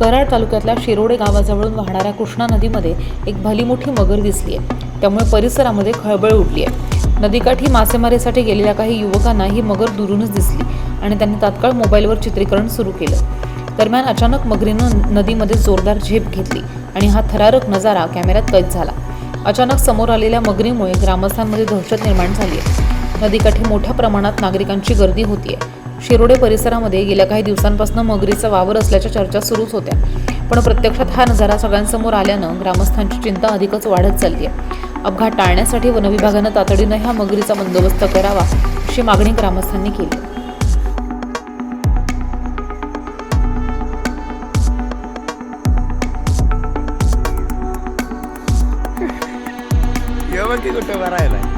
कराड तालुक्यातल्या शिरोडे गावाजवळून वाहणाऱ्या कृष्णा नदीमध्ये एक भलीमोठी मगर दिसली आहे. त्यामुळे परिसरामध्ये खळबळ उठली आहे. नदीकाठी मासेमारीसाठी गेलेल्या काही युवकांना ही मगर दुरूनच दिसली आणि त्यांनी तात्काळ मोबाईलवर चित्रीकरण सुरू केलं. दरम्यान अचानक मगरीनं नदीमध्ये जोरदार झेप घेतली आणि हा थरारक नजारा कॅमेऱ्यात कैद झाला. अचानक समोर आलेल्या मगरीमुळे ग्रामस्थांमध्ये दहशत निर्माण झाली आहे. नदीकाठी मोठ्या प्रमाणात नागरिकांची गर्दी होती आहे शिरोडे परिसरामध्ये गेल्या काही दिवसांपासून मगरीचा वावर असल्याच्या चर्चा सुरूच होत्या. पण प्रत्यक्षात हा नजारा सगळ्यांसमोर आल्यानं ग्रामस्थांची चिंता अधिकच वाढत चालली आहे अपघात टाळण्यासाठी वनविभागानं तातडीनं ह्या मगरीचा बंदोबस्त करावा अशी मागणी ग्रामस्थांनी केली. कुठं